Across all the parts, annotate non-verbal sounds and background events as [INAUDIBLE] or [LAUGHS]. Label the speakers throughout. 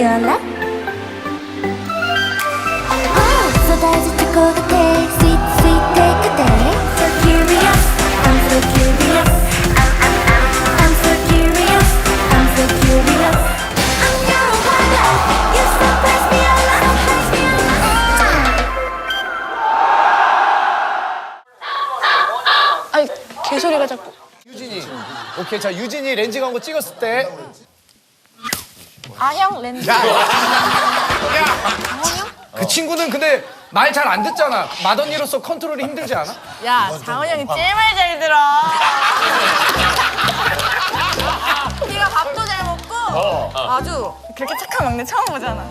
Speaker 1: 피어라 쏟아질 것 같아 Sweet sweet take a day So curious I'm so curious I'm, I'm, I'm. I'm so curious I'm so curious I'm your wonder You surprise me a lot Surprise me a lot
Speaker 2: 아이 개소리가 자꾸
Speaker 3: 유진이 오케이 자 유진이 렌즈 광고 찍었을 때
Speaker 4: 아형 렌즈.
Speaker 3: 그 친구는 근데 말 잘 안 듣잖아. 맏언니로서 컨트롤이 힘들지 않아?
Speaker 4: 야 장원 형이 제일 말 잘 들어. 네가 밥도 잘 먹고 아주 그렇게 착한 막내 처음 보잖아. [LAUGHS]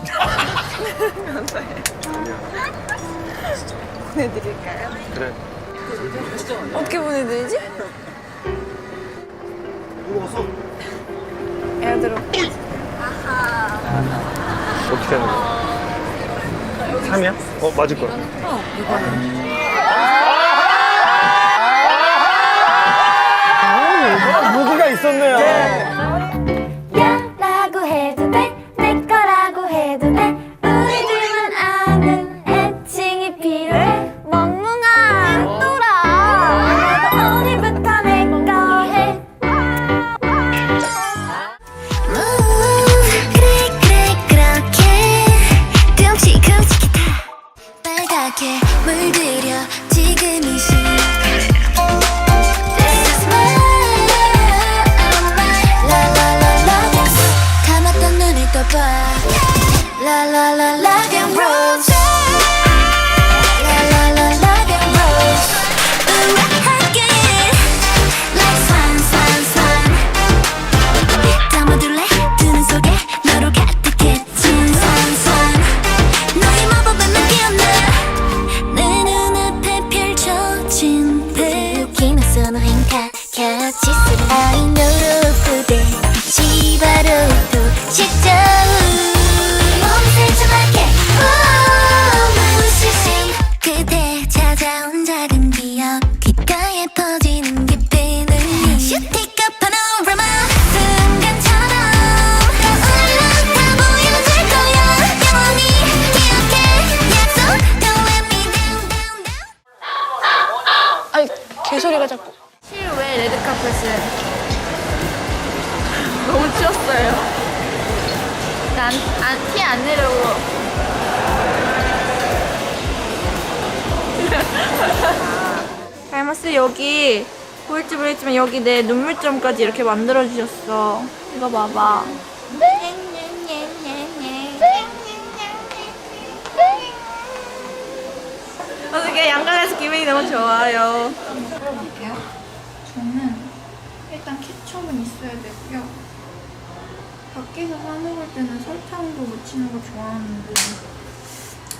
Speaker 4: 보내드릴까요? 그래. 어떻게 보내드리지? 에어드롭.
Speaker 5: 어떻게 하는 거야? 3이야? 어, 맞을 거야. 무기가
Speaker 1: 감았던 눈을 떠봐 La la la la and rose
Speaker 2: 개소리가 자꾸.
Speaker 4: 실외 레드카펫은 너무 추웠어요. 안, 티안 내려고. [LAUGHS] 달마스 여기 보일지 모르겠지만 여기 내 눈물점까지 이렇게 만들어 주셨어. 이거 봐봐. 양갈래서 기분이 너무 좋아요. 볼게요. 저는 일단 케첩은 있어야 되고요. 밖에서 사 먹을 때는 설탕도 묻히는 거 좋아하는데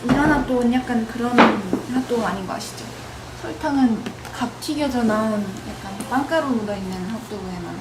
Speaker 4: 이런 핫도그는 약간 그런 핫도그 아닌 거 아시죠? 설탕은 갓 튀겨져 나온 약간 빵가루 묻어있는 핫도그에만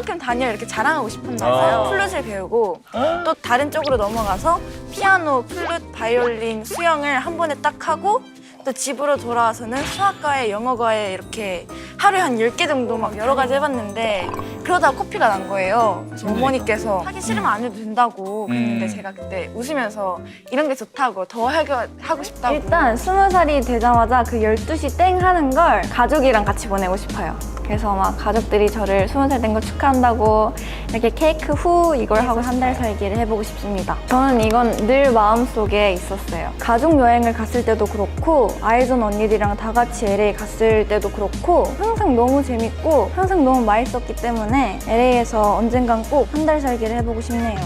Speaker 4: 이렇게 이만큼 다녀 이렇게 자랑하고 싶었나 봐요. 플룻을 배우고 또 다른 쪽으로 넘어가서 피아노, 플룻, 바이올린, 수영을 한 번에 딱 하고 또 집으로 돌아와서는 수학과에 영어과에 이렇게 하루에 한 10개 정도 막 여러 가지 해봤는데 그러다가 코피가 난 거예요. 그래서 어머니께서 하기 싫으면 안 해도 된다고 그랬는데 제가 그때 웃으면서 이런 게 좋다고 더 하고, 하고 싶다고 일단
Speaker 6: 스무 살이 되자마자 그 12시 땡 하는 걸 가족이랑 같이 보내고 싶어요. 그래서 막 가족들이 저를 스무 살 된 거 축하한다고 이렇게 케이크 후 이걸 하고 한 달 살기를 해보고 싶습니다. 저는 이건 늘 마음속에 있었어요. 가족 여행을 갔을 때도 그렇고 아이존 언니들이랑 다 같이 LA 갔을 때도 그렇고 항상 너무 재밌고 항상 너무 맛있었기 때문에 LA에서 언젠간 꼭 한 달 살기를 해보고 싶네요.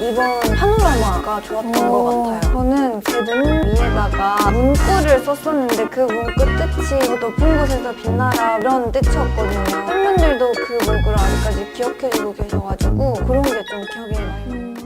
Speaker 6: 이번 파노라마가 좋았던 것 같아요. 저는 제 눈 위에다가 문구를 썼었는데 그 문구 뜻이 높은 곳에서 빛나라 이런 뜻이었거든요. 팬분들도 그 문구를 아직까지 기억해주고 계셔가지고 그런 게 좀 기억에 많이 남아요.